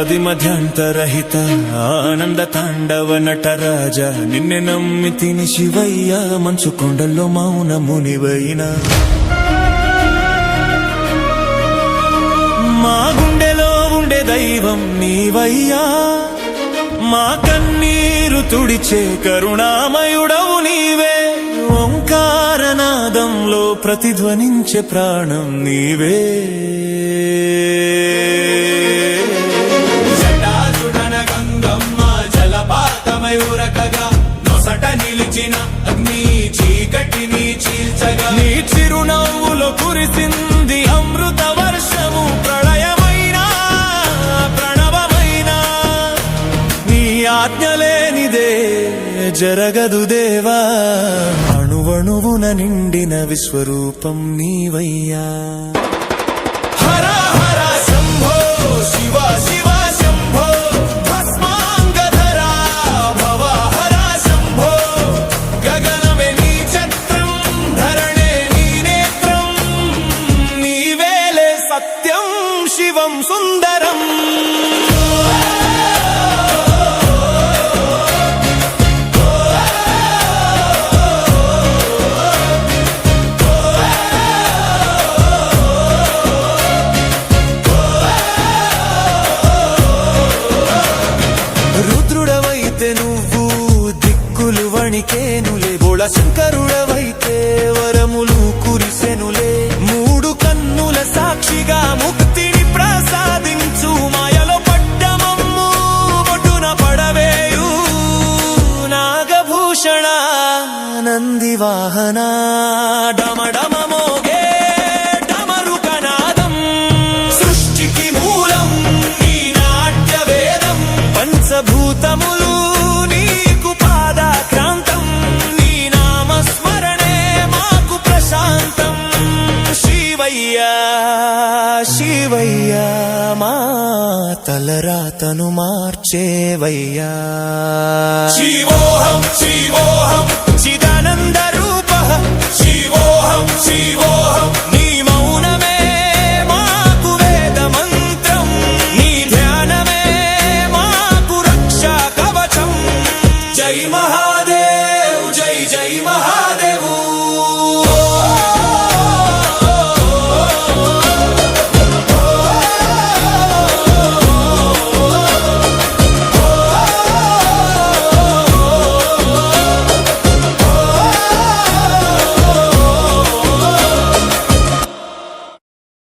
అంతరహిత ఆనంద తాండవ నటరాజ నిన్నే నమ్మి తిని శివయ్య మంచు కొండల్లో మౌన మునివైన మా గుండెలో ఉండే దైవం నీవయ్యా. మా కన్నీరు తుడిచే కరుణామయుడవు నీవే. ఓంకారనాదంలో ప్రతిధ్వనించే ప్రాణం నీవే. నిలిచిన అగ్ని చీకటిని చీల్చగా నీ చిరునవ్వులో కురిసింది అమృత వర్షము. ప్రళయమైనా ప్రణవమైనా. నీ ఆజ్ఞ లేనిదే జరగదు దేవా. అణువణువున నిండిన విశ్వరూపం నీవయ్యా. సుందరం. రుద్రుడవైతే నువ్వు దిక్కులు వణికేనులే. బోళ శంకరుడవైతే నంది వాహన. డమడమ మోగే డమరుకనాదం సృష్టికి మూలం నీ నాట్య వేదం. పంచభూతములు నీకు పాదాక్రాంతం. నీ నామస్మరణే మాకు ప్రశాంతం. శివయ్య శివయ్య మా తలరాతను మార్చేవయ్యా. శివోహం శివ మాకు